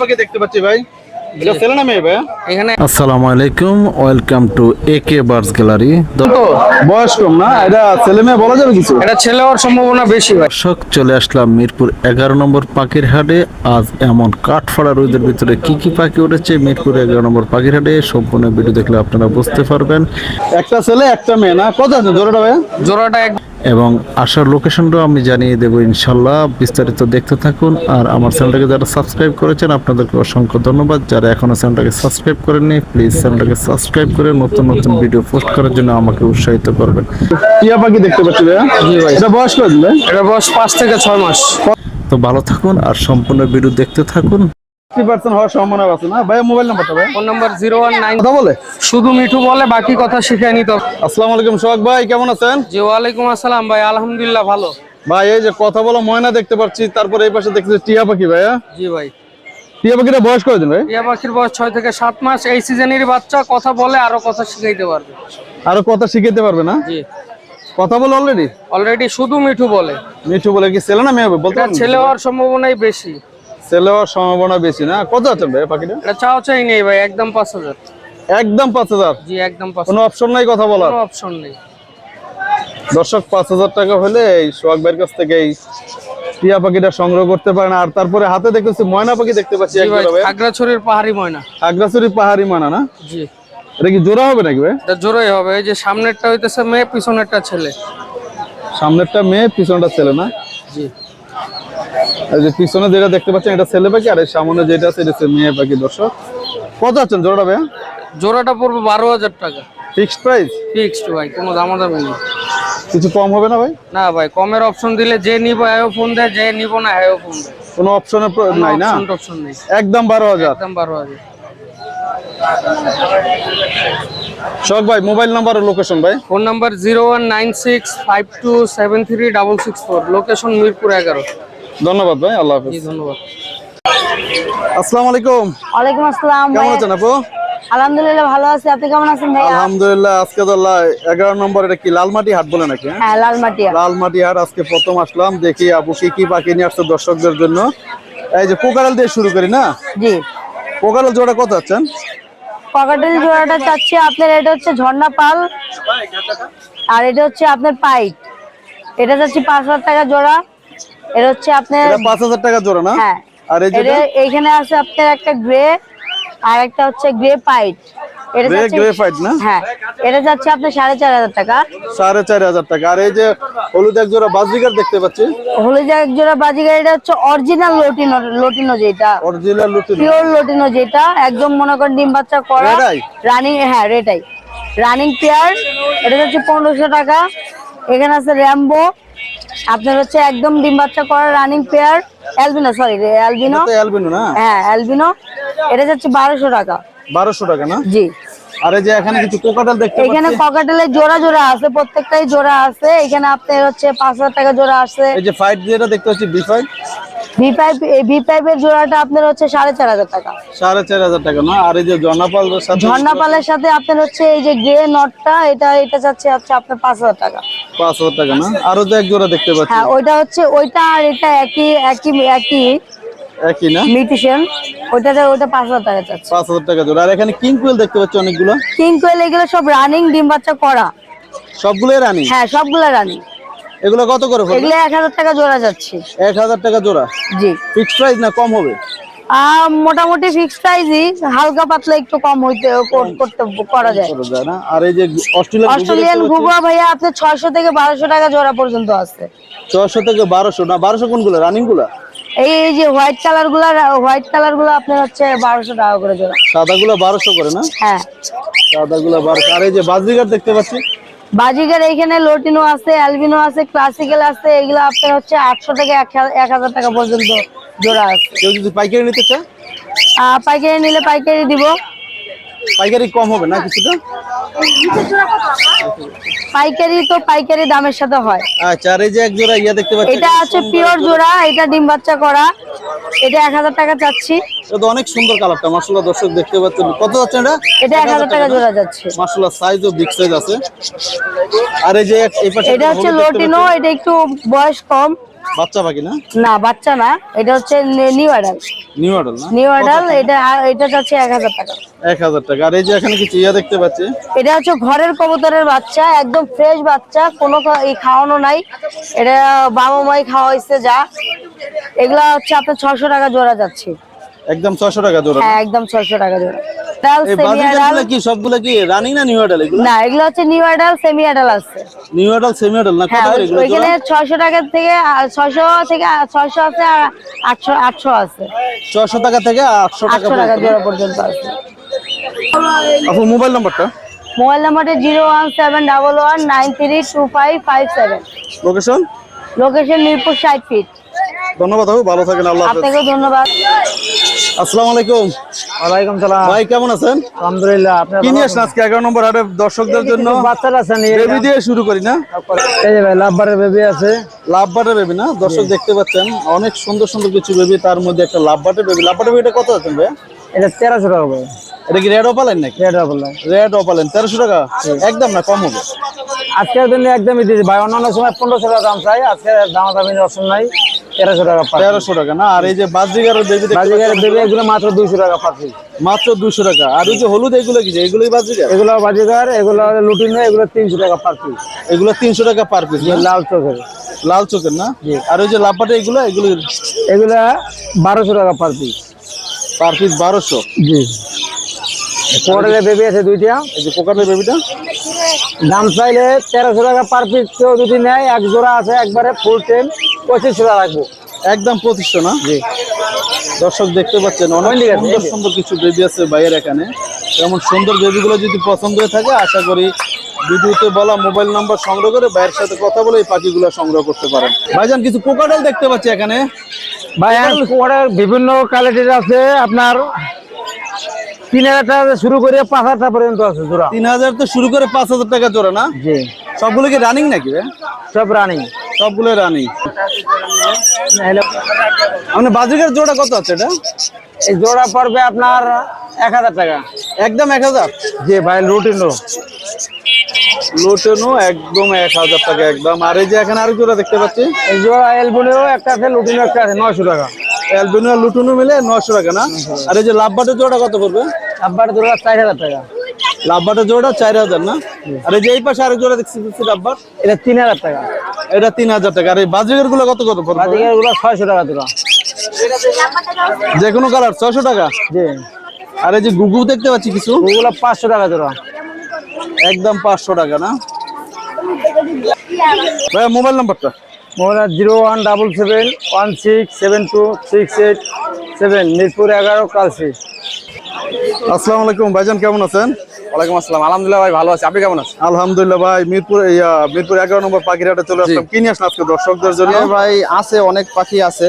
পাখি দেখতে পাচ্ছি ভাই। এটা ছেলে না মেয়ে ভাই? এখানে আসসালামু আলাইকুম welcome to AK birds gallery বয়স কম না? এটা ছেলে মেয়ে বলা যাবে কিছু? এটা ছেলে হওয়ার সম্ভাবনা বেশি দর্শক চলে আসলাম মিরপুর এগারো নম্বর পাখির হাটে। আজ এমন কাঠফাড়া রোদের ভিতরে কি কি পাখি উঠেছে মিরপুর এগারো নম্বর পাখির হাটে সম্পূর্ণ ভিডিও দেখলে আপনারা বুঝতে পারবেন। একটা ছেলে একটা মেয়ে না? কত আছে জোড়াটা ভাই? জোড়াটা এক এবং আসার লোকেশনটাও আমি জানিয়ে দেবো ইনশাল্লাহ। বিস্তারিত দেখতে থাকুন। আর আমার চ্যানেলটাকে যারা সাবস্ক্রাইব করেছেন আপনাদেরকে অসংখ্য ধন্যবাদ। যারা এখনও চ্যানেলটাকে সাবস্ক্রাইব করেননি প্লিজ চ্যানেলটাকে সাবস্ক্রাইব করে নতুন নতুন ভিডিও পোস্ট করার জন্য আমাকে উৎসাহিত করবেন। টিয়া পাখি দেখতে পাচ্ছি ভাই। এটা বয়স কত এটা বয়স পাঁচ থেকে ছয় মাস। তো ভালো থাকুন আর সম্পূর্ণ ভিডিও দেখতে থাকুন। ফিফটি পার্সেন্ট হওয়ার সম্ভাবনা আছে না? ভাই মোবাইল নাম্বারটা ভাই phone number zero one nine কথা বলে। শুধু মিঠু বলে বাকি কথা নিতে আসসালামু আলাইকুম সোহাগ ভাই কেমন আছেন? জি ওয়ালাইকুম আসসালাম ভাই আলহামদুলিল্লাহ ভালো। ভাই এই যে কথা বলা ময়না দেখতে পাচ্ছি তারপরে এই পাশে দেখতেছি টিয়া পাখি ভাইয়া। জি ভাই। টিয়া পাখিটা বয়স ভাই? টিয়া পাখির বয়স ছয় থেকে সাত মাস এই সিজনের বাচ্চা কথা বলে আরও কথা শিখাইতে পারবে। আরও কথা শিখাতে পারবে না? জি। কথা বলে অলরেডি অলরেডি শুধু মিঠু বলে। মিঠু বলে কি ছেলে না মেয়ে বলতে ছেলে হওয়ার সম্ভাবনাই বেশি। হওয়ার সম্ভাবনা বেশি না? কত আছেন ভাই পাখিটা? এটা চাও চাই নেই ভাই একদম পাঁচ হাজার। একদম পাঁচ হাজার? জি একদম পাঁচ কোনো অপশন নাই কথা বলার? কোনো অপশন নেই। দর্শক পাঁচ হাজার টাকা হলে এই সোহাগ ভাইয়ের কাছ থেকে এই টিয়া পাখিটা সংগ্রহ করতে পারেন। আর তারপরে হাতে দেখতেছি ময়না পাখি দেখতে পাচ্ছি জোড়া পাহাড়ি ময়না। আগ্রাসুরি পাহাড়ি মানা না? জি। এটা কি জোড়া হবে নাকি ভাই? এটা জোরই হবে এই যে সামনেরটা হইতেছে মেয়ে পিছনেরটা ছেলে। সামনেরটা মেয়ে পিছনটা ছেলে না? জি। যে পিছনে যেটা দেখতে পাচ্ছেন এটা ছেলে পাখি আর সামনে যেটা আছে এটা মেয়ে পাখি দর্শক। কত আছেন জোড়াটা ভাই জোড়াটা পড়বে বারো হাজার টাকা। Fixed price? ফিক্সড ভাই কোনো দামাদামি নেই। কিছু কম হবে না ভাই? না ভাই কমের অপশন দিলে যে নিব হ্যাঁ ফোন দেয় যে নিব না হ্যাঁ ফোন দেয়। কোনো অপশনের নাই না? অপশন নেই। একদম বারো হাজার। একদম বারো হাজার। শখ ভাই মোবাইল নাম্বার ও লোকেশন ভাই? Phone number zero one nine six five two seven three double six four location Mirpur এগারো। ধন্যবাদ ভাই আল্লাহ হাফিজ। ধন্যবাদ। আসসালামু আলাইকুম। ওয়ালাইকুম আসসালাম কেমন আছেন আপু? আলহামদুলিল্লাহ ভালো আছি। আপনি কেমন আছেন ভাইয়া? আলহামদুলিল্লাহ আজকে তো লা- এগারো নম্বর এটা কি লালমাটি হাট বলে নাকি হ্যাঁ? হ্যাঁ লালমাটিয়া লালমাটি হাট আজকে প্রথম আসলাম। দেখি আপু কি কি পাখি নিয়ে আসছে দর্শকদের জন্য। এই যে কোকারাল দিয়ে শুরু করি না? জি। কোকারাল জোড়া কত আছেন পকেটের জোড়াটা চাচ্ছি আপনার এটা হচ্ছে ঝর্ণা পাল। আর এটা হচ্ছে আপনার পাইট। এটা চাচ্ছি পাঁচ হাজার টাকা জোড়া। এটা হচ্ছে আপনার এটা পাঁচ হাজার টাকা জোড়া না? হ্যাঁ। আর এই যেটা? এটা এইখানে আছে আপনার একটা গ্রে আর একটা হচ্ছে গ্রে পাইট। এটা গ্রে না? হ্যাঁ। এটা যাচ্ছে আপনার সাড়ে চার হাজার টাকা। সাড়ে চার হাজার টাকা। আর এই যে হলুদ এক জোড়া বাজরিকার দেখতে পাচ্ছি? হলুদ এক জোড়া বাজিগার এটা হচ্ছে অরিজিনাল লটিনো লটিনো যেটা। অরিজিনাল লুটিন। পিওর লটিনো যেটা। একদম মনে করেন ডিম বাচ্চা করা। রানিং হ্যাঁ রেটাই রানিং পেয়ার এটা হচ্ছে পনেরোশো টাকা। এখানে আছে র্যাম্বো আপনার হচ্ছে একদম ডিম বাচ্চা করা running pair albino sorry albino তো অ্যালবিনো না? হ্যাঁ অ্যালবিনো এটা যাচ্ছে বারোশো টাকা। বারোশো টাকা না? জি। আরে যে এখানে কিছু কোকাটাল দেখতে এখানে পাচ্ছি জোড়া জোড়া আছে প্রত্যেকটাই জোড়া আছে। এখানে আপনার হচ্ছে পাঁচ হাজার টাকা জোড়া আছে। এই যে ফাইট যেটা দেখতে পাচ্ছি B five V pipe V পাইপের জোড়াটা আপনার হচ্ছে সাড়ে চার হাজার টাকা। সাড়ে চার হাজার টাকা না? আর এই যে জনাপাল সাথে আপনার হচ্ছে এই যে গ্রে নটটা এটা এটা যাচ্ছে হচ্ছে আপনার পাঁচ হাজার টাকা। পাঁচ হাজার টাকা না? আরও তো এক জোড়া দেখতে পাচ্ছি। হ্যাঁ ওইটা হচ্ছে ওইটা আর এটা একই একই একই একই না? টাকা টাকা জোড়া। আর এখানে কিং কুয়েল দেখতে পাচ্ছি অনেকগুলো। কিং কোয়েল এগুলো সব রানিং ডিম বাচ্চা করা। সবগুলোই রানিং হ্যাঁ সবগুলো রানিং এগুলো কত করে পড়বে এগুলো এক হাজার টাকা জোড়া যাচ্ছে। এক হাজার টাকা জোড়া? জি। ফিক্সড প্রাইস না কম হবে? মোটামুটি ফিক্স প্রাইসই হালকা পাতলা একটু কম হইতে কর- করতে করা যায়। করা যায় না। আর এই যে অস্ট্রেলিয়ান অস্ট্রেলিয়ান ঘুঘুয়া ভাইয়া আপনার ছয়শো থেকে বারোশো টাকা জোড়া পর্যন্ত আছে। ছশো থেকে বারোশো না? বারোশো কোনগুলো? রানিংগুলো? এই এই যে হোয়াইট কালারগুলা হোয়াইট কালারগুলো আপনার হচ্ছে বারোশো টাকা করে জোড়া। সাদা গুলো বারোশো করে না? হ্যাঁ। সাদা গুলো বারোশো। আর এই যে বাজরিগার দেখতে পাচ্ছি বাজিকার এইখানে লোটিনো আছে অ্যালবিনো আছে ক্লাসিক্যাল আছে এগুলো আপনার হচ্ছে আটশো থেকে এক হাজার টাকা পর্যন্ত জোড়া আছে। কেউ যদি পাইকারি নিতে চায়? পাইকারি নিলে পাইকারি দিব। পাইকারি কম হবে না কিছুটা? পাইকারি তো পাইকারি দামের সাথে হয়। আচ্ছা আর এই যে এক জোড়া ইয়া দেখতে পাচ্ছি এটা হচ্ছে পিওর জোড়া এটা ডিম বাচ্চা করা। এটা এক হাজার টাকা চাচ্ছি। এটা তো অনেক সুন্দর কালারটা মাশাআল্লাহ দর্শক দেখতে পাচ্ছেন। কত যাচ্ছে এটা? এটা এক হাজার টাকা জোড়া যাচ্ছে। মাশাআল্লাহ সাইজও বিগ সাইজ আছে। আর এই যে এই পাশে এটা হচ্ছে লোটিনো এটা একটু বয়স কম। বাচ্চা পাখি না? না বাচ্চা না এটা হচ্ছে নিউ অ্যাডাল নিউ মডেল না? নিউ অ্যাডাল এটা এটা যাচ্ছে এক হাজার টাকা। এক হাজার টাকা। আর এই যে এখানে কিছু ইয়া দেখতে পাচ্ছি? এটা হচ্ছে ঘরের কবুতরের বাচ্চা একদম ফ্রেশ বাচ্চা কোনো এই খাওয়ানো নাই। এটা বাবা মাই খাওয়া যা। এগুলা হচ্ছে আপনার ছশো টাকা জোড়া যাচ্ছে। একদম ছশো টাকা জোড়া। হ্যাঁ একদম ছশো টাকা জোড়া। অ্যাডাল সেমি অ্যাডাল কি সবগুলো কি রানিং না নিউ মডেল এগুলো? না এগুলো হচ্ছে নিউ অ্যাডাল সেমি অ্যাডাল আছে। নিউ মডেল সেমি মডেল না কত করে এগুলো ওইখানে ছয়শো টাকা থেকে ছয়শো থেকে ছয়শো আছে আর আটশো আটশো আছে। ছশো টাকা থেকে আটশো টাকা আটশো টাকা জোড়া পর্যন্ত আছে। আপু মোবাইল নাম্বারটা মোবাইল নাম্বারটা zero one seven double one nine three two five five seven. Location location Mirpur ষাট ফিট ধন্যবাদ আপু ভালো থাকেন আল্লাহ হাফেজ। আপনাকেও ধন্যবাদ। আসসালামু আলাইকুম। ওয়ালাইকুম সালাম। ভাই কেমন আছেন? আলহামদুলিল্লাহ আপনার কি নিয়ে আজকে এগারো নম্বর হাটে দর্শকদের জন্য? বাচ্চারা আছে নিয়ে বেবি দিয়ে শুরু করি না? এই যে ভাই লাভবারের বেবি আছে। লাভ বাটের বেবি না? দর্শক দেখতে পাচ্ছেন অনেক সুন্দর সুন্দর কিছু বেবি তার মধ্যে একটা লাভ বাটের বেবি। লাভ বাটের বেবিটা কত আছেন ভাই? এটা তেরোশো টাকা ভাই। এটা কি রেড অপালেন নাকি? Red opaline. তেরোশো টাকা? একদম না কম হবে? আজকের দিনে একদমই দিয়েছি ভাই অন্যান্য সময় পনেরোশো টাকা দাম চাই আজকে দাম দামি অপশন নাই। তেরোশো টাকা তেরোশো টাকা না? আর এই যে বেবি বাজিগারের বেবি এগুলো মাত্র দুইশো টাকা মাত্র দুশো টাকা। আর ওই যে হলুদ এগুলো কি এগুলোই এগুলো বাজিগার এগুলো লুটিনো এগুলো তিনশো টাকা পাচ্ছি এগুলো তিনশো টাকা পার পিস লাল চোখের। লাল চোখের না? আর ওই যে এগুলো এগুলো এগুলো বারোশো টাকা পার পিস পার পিস বারোশো। জি। বেবি আছে দুইটা। এই যে বেবিটা দাম চাইলে তেরোশো টাকা পার পিস কেউ যদি নেয় এক জোড়া আছে একবারে ফুল টেন পঁচিশশো টাকা রাখব। একদম প্রতিষ্ঠা না? জি। দর্শক দেখতে পাচ্ছেন অনেক সুন্দর সুন্দর কিছু বেবি আছে ভাইয়ের এখানে। এমন সুন্দর বেবিগুলো যদি পছন্দ হয়ে থাকে আশা করি ভিডিওতে বলা মোবাইল নাম্বার সংগ্রহ করে ভাইয়ের সাথে কথা বলে এই পাখিগুলো সংগ্রহ করতে পারেন। ভাইজান কিছু পোকাডাল দেখতে পাচ্ছি এখানে। ভাই ওদের বিভিন্ন কোয়ালিটির আছে। আপনার তিন হাজার টাকা থেকে শুরু করে পাঁচ হাজার টাকা পর্যন্ত আছে জোড়া। তিন হাজার তো শুরু করে পাঁচ হাজার টাকা জোড়া না? জি। সবগুলো কি রানিং নাকি ভাই? সব রানিং সবগুলো রানিং মানে বাজিকার জোড়া কত আছে এটা? এই জোড়া পড়বে আপনার এক হাজার টাকা। একদম এক হাজার? জি ভাই লুটিনো। লোটেনো একদম এক হাজার টাকা একদম। আর এই যে এখানে আরেক জোড়া দেখতে পাচ্ছি? এই জোড়া এলবুনেও একটা আছে লুটিনো একটা আছে নয়শো টাকা। অ্যালবিনো আর লুটুনো মিলে নশো টাকা না? আর এই যে লাভবাটের জোড়া কত পড়বে? আব্বার জোড়া চার হাজার টাকা। লাভবাটের জোড়া চার হাজার না? আর এই যে এই পাশে আরেক জোড়া দেখছি লাভবার। এটা তিন হাজার টাকা। এটা তিন হাজার টাকা। আর এই বাজিকেরগুলো কত কত বাজিকারগুলো ছয়শো টাকা জোড়া যে কোনো কালার ছয়শো টাকা? জি। আর এই যে গুগু দেখতে পাচ্ছি কিছু? ওগুলো পাঁচশো টাকা জোড়া একদম পাঁচশো টাকা না? ভাইয়া মোবাইল নাম্বারটা? Mobile zero one double seven one six seven two six eight seven Mirpur এগারো কালসি। আসসালামু আলাইকুম ভাইজান কেমন আছেন? ওয়ালাইকুম আসসালাম। আলহামদুলিল্লাহ ভাই ভালো আছি। আপনি কেমন আছেন? আলহামদুলিল্লাহ ভাই মিরপুর মিরপুর এগারো নম্বর পাখিরহাটে চলে আসলাম। কি নিয়ে আসলাম আজকে দর্শকদের জন্য? ভাই আছে অনেক পাখি আছে।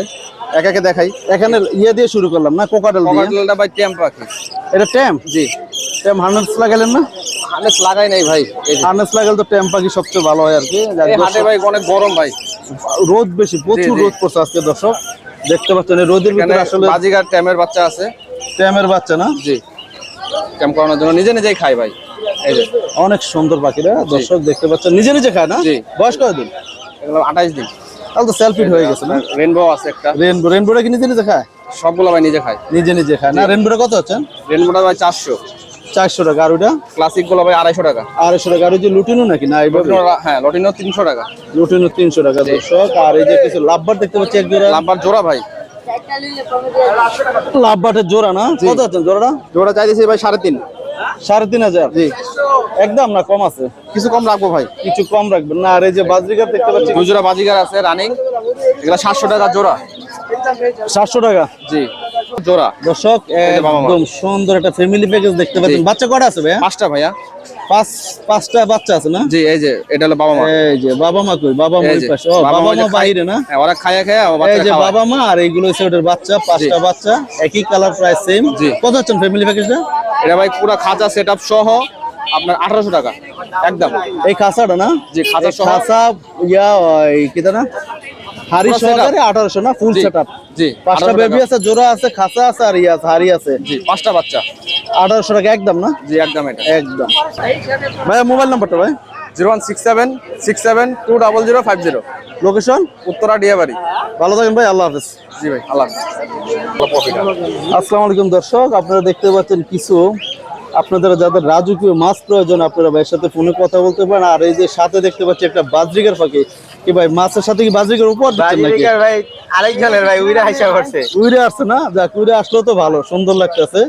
এক একে দেখাই। এখানে ইয়ে দিয়ে শুরু করলাম না? ভাই টেম পাখি। এটা ট্যাম জি। ট্যাম হার্নেস লাগালেন না? হানেস লাগাই নাই ভাই। হার্নেস লাগালে তো ট্যাম পাখি সবচেয়ে ভালো হয় আর কি। হাটে ভাই অনেক গরম ভাই। রোদ বেশি প্রচুর রোদ পড়ছে আজকে দর্শক। দেখতে পাচ্ছেন রোদের ভিতরে আসলে বাজিগার ট্যামের বাচ্চা আছে। ট্যামের বাচ্চা না? জি। ট্যাম করানোর জন্য নিজে নিজেই খায় ভাই। এই যে। অনেক সুন্দর পাখিরা দর্শক দেখতে পাচ্ছেন নিজে নিজে খায় না? জি। বয়স কতদিন এগুলো আঠাইশ দিন। তাহলে তো সেলফিট হয়ে গেছে না? রেনবো আছে একটা। রেনবো রেনবোটা কি নিজে নিজে খায়? সবগুলো ভাই নিজে খায়। নিজে নিজে খায় না? রেনবোটা কত হচ্ছে? রেনবোটা ভাই চারশো। চারশো টাকা। আর ওইটা? ক্লাসিকগুলো ভাই আড়াইশো টাকা। আড়াইশো টাকা। আর ওই যে লুটিনো নাকি? না এইভাবে? হ্যাঁ লটিনো তিনশো টাকা। লুটিনো তিনশো টাকা দর্শক। আর এই যে কিছু লাভবার দেখতে পাচ্ছি এক জোড়া। লাম্বার জোড়া ভাই। লাভবাটের জোড়া না? কত আছেন জোড়াটা? জোড়া চাইতেছি ভাই সাড়ে তিন। সাড়ে তিন হাজার? জি। একদম না কম আছে? কিছু কম রাখব ভাই। কিছু কম রাখবেন। না আর এই যে বাজরিকার দেখতে পাচ্ছি। দুজোড়া বাজিগার আছে রানিং। এগুলো সাতশো টাকা জোড়া। সাতশো টাকা? জি। জোড়া। দর্শক যে। একদম সুন্দর একটা ফ্যামিলি প্যাকেজ দেখতে পাচ্ছেন। বাচ্চা কটা আছে ভাইয়া? পাঁচটা ভাইয়া। পাঁচ পাঁচটা বাচ্চা আছে না? জি এই যে এটা হলো বাবা মা। এই যে বাবা মা কই? বাবা মা যে, পাশে। ও বাবা মা যে বাইরে না? হ্যাঁ ওরা খায়া খায়া আমার এই যে বাবা মা আর এইগুলো হচ্ছে ওটার বাচ্চা পাঁচটা বাচ্চা। একই কালার প্রায় সেম। কত হচ্ছেন ফ্যামিলি প্যাকেজটা এটা ভাই পুরো খাঁচা সেট সহ আপনার আঠারোশো টাকা একদম। এই খাসাটা না? জি, খাঁচা। খাসা ইয়া কি না হাড়ি সহকারে আঠারোশো না ফুল সেটআপ জি পাঁচটা বেবি আছে জোড়া আছে খাসা আছে আর ইয়া আছে হাড়ি আছে। জি পাঁচটা বাচ্চা। আঠারোশো টাকা একদম না? জি একদম এটা। একদম। ভাইয়া মোবাইল নাম্বারটা ভাই? Zero one six seven six seven two double zero five zero. Location Uttara Diabari. ভালো থাকেন ভাই আল্লাহ হাফেজ। জি ভাই আল্লাহ হাফেজ। আসসালামু আলাইকুম দর্শক আপনারা দেখতে পাচ্ছেন কিছু। আপনাদের যাদের রাজকীয় মাছ প্রয়োজন আপনারা ভাইয়ের সাথে ফোনে কথা বলতে পারেন। আর এই যে সাথে দেখতে পাচ্ছি একটা বাজরিকার ফাঁকি কি ভাই মাছের সাথে কি বাজরিকার উপর দিচ্ছেন নাকি? ভাই আরেকজনের ভাই উইরা হিসাব করছে। উইরে আসছে না? যাক উইরে আসলেও তো ভালো সুন্দর লাগতেছে।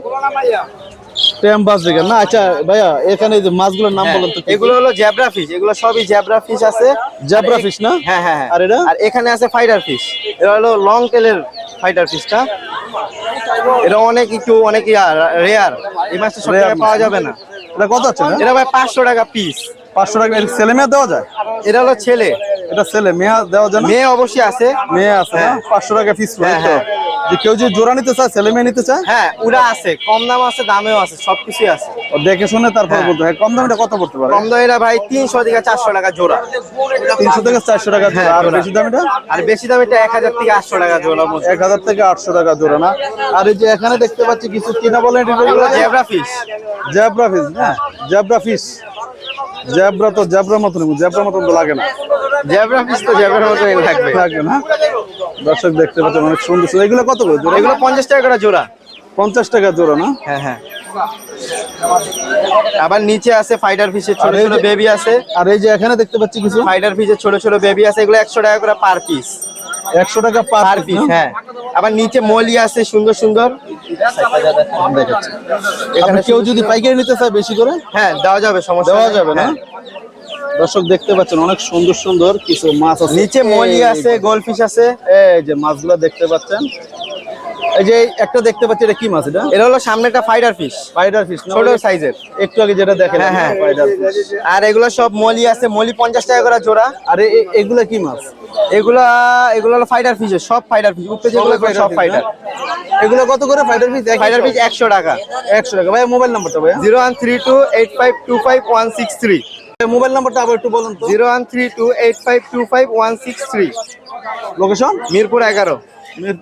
টেম বাজরিকার না আচ্ছা ভাইয়া এখানে যে মাছগুলোর নাম বলেন তো? এগুলো হলো জ্যাবরা ফিশ এগুলো সবই জ্যাবরা ফিশ আছে। জ্যাবরা fish না? হ্যাঁ হ্যাঁ হ্যাঁ। আর এটা? আর এখানে আছে ফাইটার ফিশ। এটা হলো লং টেলের ফাইটার ফিশটা। এটা অনেক একটু অনেক রেয়ার এই মাছটা সব পাওয়া যাবে না। এটা কত আছে এটা ভাই পাঁচশো টাকা পিস পাঁচশো টাকা ছেলে মেয়ে দেওয়া যায়? এটা হলো ছেলে। এটা ছেলে মেয়ে দেওয়া যায় মেয়ে অবশ্যই আছে। মেয়ে আছে না পাঁচশো টাকা ফিস হ্যাঁ, হ্যাঁ। যে কেউ যদি জোড়া নিতে চায় ছেলে মেয়ে নিতে চায়? হ্যাঁ ওরা আছে কম দাম আছে দামেও আছে সবকিছুই আছে। দেখে শুনে তারপর হ্যাঁ। বলতে হয়। কম দামটা কত পড়তে পারে? কম দামেরা ভাই তিনশো থেকে চারশো টাকা জোড়া। তিনশো থেকে চারশো টাকা জোড়া। হ্যাঁ, আর। বেশি দামিটা আর বেশি দাম এটা এক হাজার থেকে আটশো টাকা জোড়া এক হাজার থেকে আটশো টাকা জোড়া না? আর এই যে এখানে দেখতে পাচ্ছি কিছু কিনা বলেন জেব্রা ফিশ। জ্যাবরা ফিস হ্যাঁ? জ্যাবরা ফিস জ্যাবরা তো জ্যাবরা মতন জ্যাবরা মতন তো লাগে না। জেব্রা ফিশ তো জেব্রার মতো লাগবে। লাগবে না? দর্শক দেখতে পাচ্ছেন অনেক সুন্দর সুন্দর এগুলো কত করে জোড়া? এগুলো পঞ্চাশ টাকা করে জোড়া। পঞ্চাশ টাকা জোড়া না? হ্যাঁ হ্যাঁ। আবার নিচে আছে ফাইটার ফিশের ছোট ছোট বেবি আছে। আর এই যে এখানে দেখতে পাচ্ছি কিছু? ফাইটার ফিশের ছোট ছোট বেবি আছে এগুলো একশো টাকা করে পার পিস একশো টাকা পার পিস হ্যাঁ। আবার নিচে মলি আছে সুন্দর সুন্দর। এখানে কেউ যদি পাইকারি নিতে চায় বেশি করে? হ্যাঁ দেওয়া যাবে সমস্যা দেওয়া যাবে না? হ্যাঁ। দর্শক দেখতে পাচ্ছেন অনেক সুন্দর সুন্দর কিছু মাছ আছে। নিচে মলি আছে গোল ফিশ আছে। এই যে মাছগুলো দেখতে পাচ্ছেন। এই যে একটা দেখতে পাচ্ছি এটা কি মাছ এটা? এটা হলো সামনে একটা ফাইটার ফিশ স্পাইডার ফিশ ছোট সাইজের একটু আগে যেটা দেখেন হ্যাঁ, হ্যাঁ। ফিশ আর এগুলো সব মলি আছে মলি পঞ্চাশ টাকা করে জোড়া। আর এ- এ- কি মাছ? এগুলা এগুলো হলো ফাইটার ফিশের সব ফাইটার ফিশ উপরে যেগুলো এগুলো সব ফাইটার এগুলো কত করে ফাইটার ফিশ ফাইটার ফিশ একশো টাকা। একশো টাকা। ভাই মোবাইল নাম্বারটা ভাই zero one three two eight five two five one six three mobile নাম্বারটা আবার একটু বলুন তো। Zero one three two eight five two five one six three. Location Mirpur এগারো।